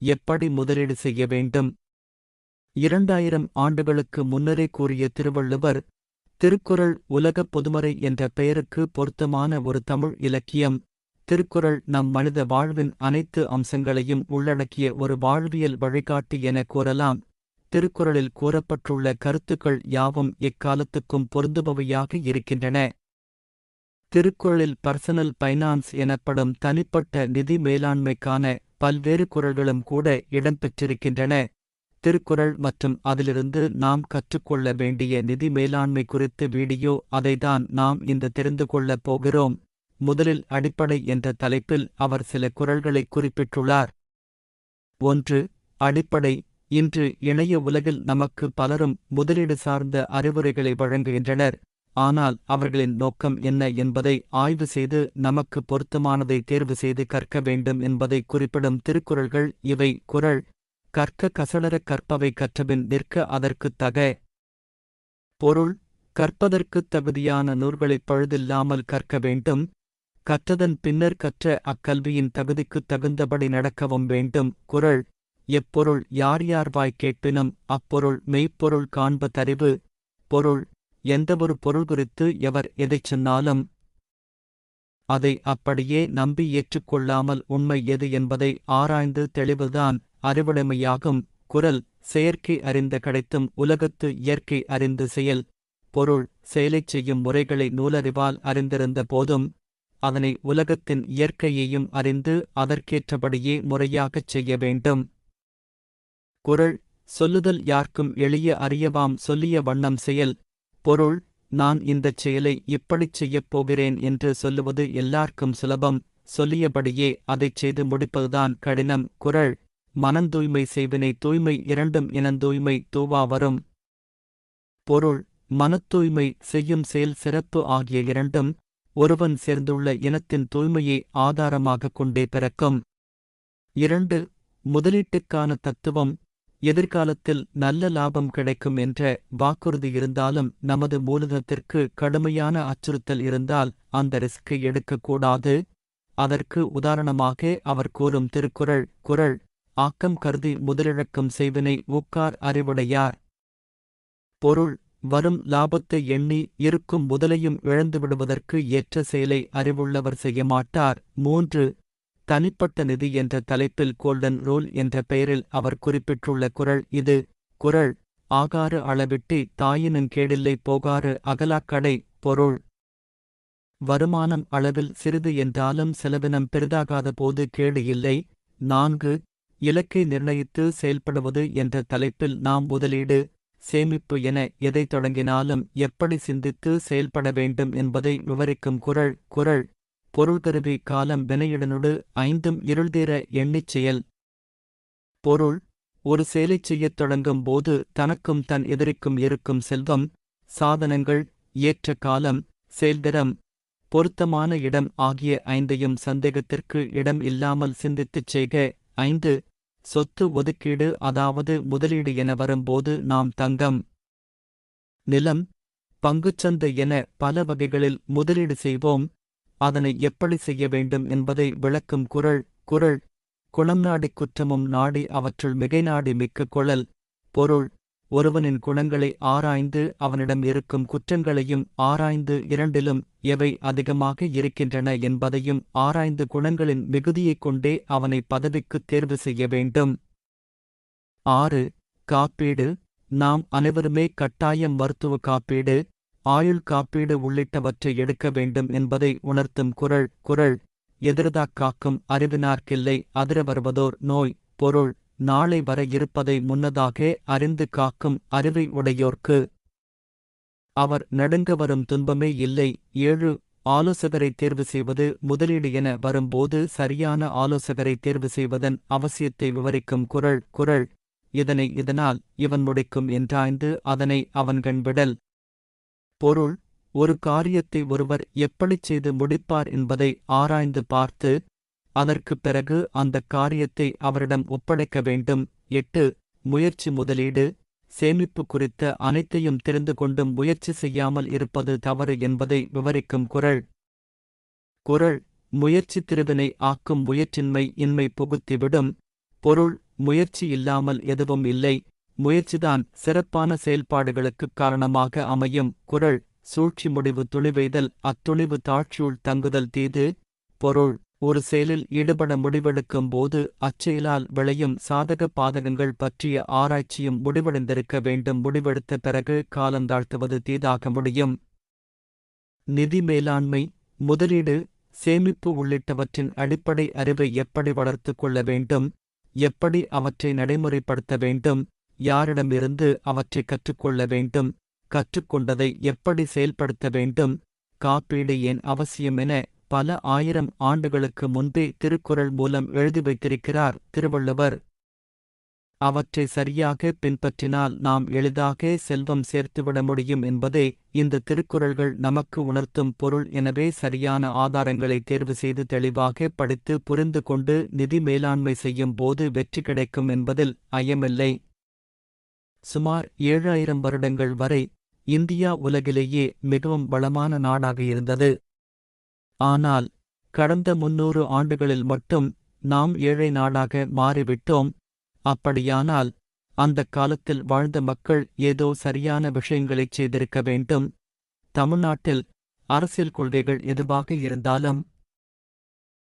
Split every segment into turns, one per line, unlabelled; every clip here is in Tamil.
எப்படி முதலீடு செய்ய வேண்டும்? இரண்டாயிரம் ஆண்டுகளுக்கு முன்னரே கூறிய திருவள்ளுவர் திருக்குறள் உலகப் பொதுமறை என்ற பெயருக்கு பொருத்தமான ஒரு தமிழ் இலக்கியம். திருக்குறள் நம் மனித வாழ்வின் அனைத்து அம்சங்களையும் உள்ளடக்கிய ஒரு வாழ்வியல் வழிகாட்டி என கூறலாம். திருக்குறளில் கூறப்பட்டுள்ள கருத்துக்கள் யாவும் எக்காலத்துக்கும் பொருந்துபவையாக இருக்கின்றன. திருக்குறளில் பர்சனல் பைனான்ஸ் எனப்படும் தனிப்பட்ட நிதி மேலாண்மைக்கான பல்வேறு குறள்களும் கூட இடம்பெற்றிருக்கின்றன. திருக்குறள் மற்றும் அதிலிருந்து நாம் கற்றுக்கொள்ள வேண்டிய நிதி மேலாண்மை குறித்து வீடியோ அதைதான் நாம் இந்த தெரிந்து கொள்ளப் போகிறோம். முதலில் அடிப்படை என்ற தலைப்பில் அவர் சில குரல்களை குறிப்பிட்டுள்ளார். ஒன்று அடிப்படை. இன்று இணைய உலகில் நமக்கு பலரும் முதலீடு சார்ந்த அறிவுரைகளை வழங்குகின்றனர். ஆனால் அவர்களின் நோக்கம் என்ன என்பதை ஆய்வு செய்து நமக்கு பொருத்தமானதை தேர்வு செய்து கற்க வேண்டும் என்பதை குறிப்பிடும் திருக்குறள்கள் இவை. குரல் கற்க கசடரக் கற்பவை கற்றபின் நிற்க அதற்குத் தக. பொருள் கற்பதற்குத் தகுதியான நூல்களைப் பழுதில்லாமல் கற்க வேண்டும். கற்றதன் பின்னர் கற்ற அக்கல்வியின் தகுதிக்குத் தகுந்தபடி நடக்கவும் வேண்டும். குரல் எப்பொருள் யார் யார் வாய் கேட்பினும் அப்பொருள் மெய்ப்பொருள் காண்ப தறிவு. பொருள் எந்தவொரு பொருள் குறித்து எவர் எதைச் சொன்னாலும் அதை அப்படியே நம்பி ஏற்றுக்கொள்ளாமல் உண்மை எது என்பதை ஆராய்ந்து தெளிவுதான் அறிவுடைமையாகும். குரல் செயற்கை அறிந்த கிடைத்தும் உலகத்து இயற்கை அறிந்து செயல். பொருள் செயலைச் செய்யும் முறைகளை நூலறிவால் அறிந்திருந்த போதும் அதனை உலகத்தின் இயற்கையையும் அறிந்து அதற்கேற்றபடியே முறையாகச் செய்ய வேண்டும். குரல் சொல்லுதல் யார்க்கும் எளிய அறியவாம் சொல்லிய வண்ணம் செயல். பொருள் நான் இந்தச் செயலை இப்படிச் செய்யப் போகிறேன் என்று சொல்லுவது எல்லார்க்கும் சுலபம். சொல்லியபடியே அதைச் செய்து முடிப்பதுதான் கடினம். குரல் மனந்தூய்மை செய்வினை தூய்மை இரண்டும் இனந்தூய்மை தூவா வரும். பொருள் மனத்தூய்மை செய்யும் செயல் சிறப்பு ஆகிய இரண்டும் ஒருவன் சேர்ந்துள்ள இனத்தின் தூய்மையை ஆதாரமாகக் கொண்டே பிறக்கும். இரண்டு முதலீட்டுக்கான தத்துவம் எதிர்காலத்தில் நல்ல லாபம் கிடைக்கும் என்ற வாக்குறுதி இருந்தாலும் நமது மூலதனத்திற்கு கடுமையான அச்சுறுத்தல் இருந்தால் அந்த ரிஸ்கை எடுக்கக்கூடாது. அதற்கு உதாரணமாக அவர் கூறும் திருக்குறள் குறள் ஆக்கம் கருதி முதலிழக்கும் செய்வினை ஊக்கார் அறிவுடையார். பொருள் வரும் லாபத்தை எண்ணி இருக்கும் முதலையும் இழந்துவிடுவதற்கு ஏற்ற செயலை அறிவுள்ளவர் செய்யமாட்டார். மூன்று தனிப்பட்ட நிதி என்ற தலைப்பில் கோல்டன் ரூல் என்ற பெயரில் அவர் குறிப்பிட்டுள்ள குரல் இது. குறள் ஆகாறு அளவிட்டி தாயினும் கேடில்லை போகாறு அகலாக்கடை பொருள். வருமானம் அளவில் சிறிது என்றாலும் செலவினம் பெரிதாகாத போது கேடு இல்லை. நான்கு இலக்கை நிர்ணயித்து செயல்படுவது என்ற தலைப்பில் நாம் முதலீடு சேமிப்பு என எதை தொடங்கினாலும் எப்படி சிந்தித்து செயல்பட வேண்டும் என்பதை விவரிக்கும் குரல். குறள் பொருள்கருவி காலம் வினையுடனோடு ஐந்தும் இருள்தீர எண்ணிச் செயல். பொருள் ஒரு செயலைச் செய்யத் தொடங்கும் போது தனக்கும் தன் எதிரிக்கும் இருக்கும் செல்வம் சாதனங்கள் ஏற்ற காலம் செயல்திறம் பொருத்தமான இடம் ஆகிய ஐந்தையும் சந்தேகத்திற்கு இடம் இல்லாமல் சிந்தித்துச் செய்க. ஐந்து சொத்து ஒதுக்கீடு அதாவது முதலீடு என வரும்போது நாம் தங்கம். நிலம் பங்குச்சந்தை என பல வகைகளில் முதலீடு செய்வோம். அதனை எப்படி செய்ய வேண்டும் என்பதை விளக்கும் குறள் குறள் குளம் நாடி குற்றமும் நாடி அவற்றுள் மிகை நாடி மிக்க குழல். பொருள் ஒருவனின் குணங்களை ஆராய்ந்து அவனிடம் இருக்கும் குற்றங்களையும் ஆராய்ந்து இரண்டிலும் எவை அதிகமாக இருக்கின்றன என்பதையும் ஆராய்ந்து குணங்களின் மிகுதியைக் கொண்டே அவனை பதவிக்குத் தேர்வு செய்ய வேண்டும். ஆறு காப்பீடு. நாம் அனைவருமே கட்டாயம் மருத்துவ காப்பீடு. ஆயுள் காப்பீடு உள்ளிட்டவற்றை எடுக்க வேண்டும் என்பதை உணர்த்தும் குரல் குறள் எதிர்தாக் காக்கும் அறிவினார்க்கில்லை அதிர வருவதோர் நோய் பொருள். நாளை வர இருப்பதை முன்னதாக அறிந்து காக்கும் அறிவை உடையோர்க்கு. அவர் நடுங்க வரும் துன்பமே இல்லை. ஏழு. ஆலோசகரை தேர்வு செய்வது முதலீடு என வரும்போது சரியான ஆலோசகரை தேர்வு செய்வதன் அவசியத்தை விவரிக்கும் குரல் குறள் இதனை இதனால் இவன் முடிக்கும் என்றாய்ந்து அதனை அவன்கண் விடல். பொருள் ஒரு காரியத்தை ஒருவர் எப்படிச் செய்து முடிப்பார் என்பதை ஆராய்ந்து பார்த்து அதற்குப் பிறகு அந்தக் காரியத்தை அவரிடம் ஒப்படைக்க வேண்டும். எட்டு முயற்சி முதலீடு. சேமிப்பு குறித்த அனைத்தையும் தெரிந்து கொண்டும் முயற்சி செய்யாமல் இருப்பது தவறு என்பதை விவரிக்கும் குரல். குறள் முயற்சி திருவினை ஆக்கும் முயற்சின்மை இன்மை புகுத்திவிடும். பொருள் முயற்சி இல்லாமல் எதுவும் இல்லை. முயற்சிதான் சிறப்பான செயல்பாடுகளுக்குக் காரணமாக அமையும். குரல் சூழ்ச்சி முடிவு துணிவெய்தல் அத்துணிவு தாழ்ச்சியுள் தங்குதல் தீது பொருள். ஒரு செயலில் ஈடுபட முடிவெடுக்கும் போது அச்செயலால் விளையும் சாதக பாதகங்கள் பற்றிய ஆராய்ச்சியும் முடிவடைந்திருக்க வேண்டும். முடிவெடுத்த பிறகு காலந்தாழ்த்துவது தீதாக முடியும். நிதி மேலாண்மை முதலீடு சேமிப்பு உள்ளிட்டவற்றின் அடிப்படை அறிவை எப்படி வளர்த்துக் கொள்ள வேண்டும்? எப்படி அவற்றை நடைமுறைப்படுத்த வேண்டும்? யாரிடமிருந்து அவற்றை கற்றுக்கொள்ள வேண்டும் கற்றுக்கொண்டதை எப்படி செயல்படுத்த வேண்டும் காப்பீடு ஏன் அவசியம் என பல ஆயிரம் ஆண்டுகளுக்கு முன்பே திருக்குறள் மூலம் எழுதி வைத்திருக்கிறார் திருவள்ளுவர். அவற்றை சரியாக பின்பற்றினால் நாம் எளிதாக செல்வம் சேர்த்துவிட முடியும் என்பதே இந்த திருக்குறள்கள் நமக்கு உணர்த்தும் பொருள் எனவே சரியான ஆதாரங்களை தேர்வு செய்து தெளிவாக படித்து புரிந்து கொண்டு நிதி மேலாண்மை செய்யும் போது வெற்றி கிடைக்கும் என்பதில் ஐயமில்லை. சுமார் ஏழாயிரம் வருடங்கள் வரை இந்தியா உலகிலேயே மிகவும் வளமான நாடாக இருந்தது. ஆனால் கடந்த முன்னூறு ஆண்டுகளில் மட்டும் நாம் ஏழை நாடாக மாறிவிட்டோம். அப்படியானால் அந்தக் காலத்தில் வாழ்ந்த மக்கள் ஏதோ சரியான விஷயங்களைச் செய்திருக்க வேண்டும். தமிழ்நாட்டில் அரசியல் கொள்கைகள் எதுவாக இருந்தாலும்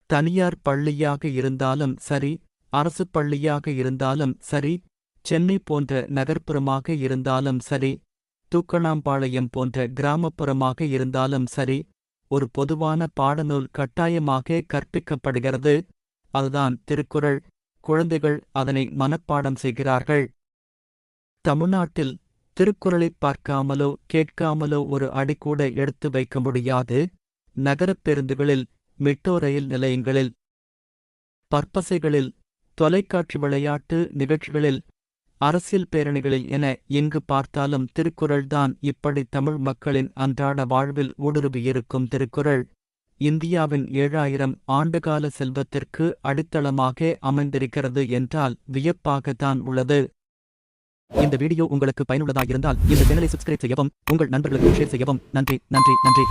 தனியார் பள்ளியாக இருந்தாலும் சரி அரசு பள்ளியாக இருந்தாலும் சரி சென்னை போன்ற நகர்ப்புறமாக இருந்தாலும் சரி தூக்கணாம்பாளையம் போன்ற கிராமப்புறமாக இருந்தாலும் சரி ஒரு பொதுவான பாடநூல் கட்டாயமாக கற்பிக்கப்படுகிறது. அதுதான் திருக்குறள். குழந்தைகள் அதனை மனப்பாடம் செய்கிறார்கள். தமிழ்நாட்டில் திருக்குறளைப் பார்க்காமலோ கேட்காமலோ ஒரு அடிக்கூட எடுத்து வைக்க முடியாது. நகரப் பேருந்துகளில் மெட்ரோ ரயில் நிலையங்களில் பற்பசைகளில் தொலைக்காட்சி விளையாட்டு நிகழ்ச்சிகளில் அரசியல் பேரணிகளில் என எங்கு பார்த்தாலும் திருக்குறள்தான் இப்படி தமிழ் மக்களின் அன்றாட வாழ்வில் ஊடுருவியிருக்கும் திருக்குறள். இந்தியாவின் ஏழாயிரம் ஆண்டுகால செல்வத்திற்கு அடித்தளமாக அமைந்திருக்கிறது என்றால் வியப்பாகத்தான் உள்ளது. இந்த வீடியோ உங்களுக்கு பயனுள்ளதாக இருந்தால் இந்த சேனலை சப்ஸ்கிரைப் செய்யவும் உங்கள் நண்பர்களுக்கு ஷேர் செய்யவும். நன்றி நன்றி நன்றி.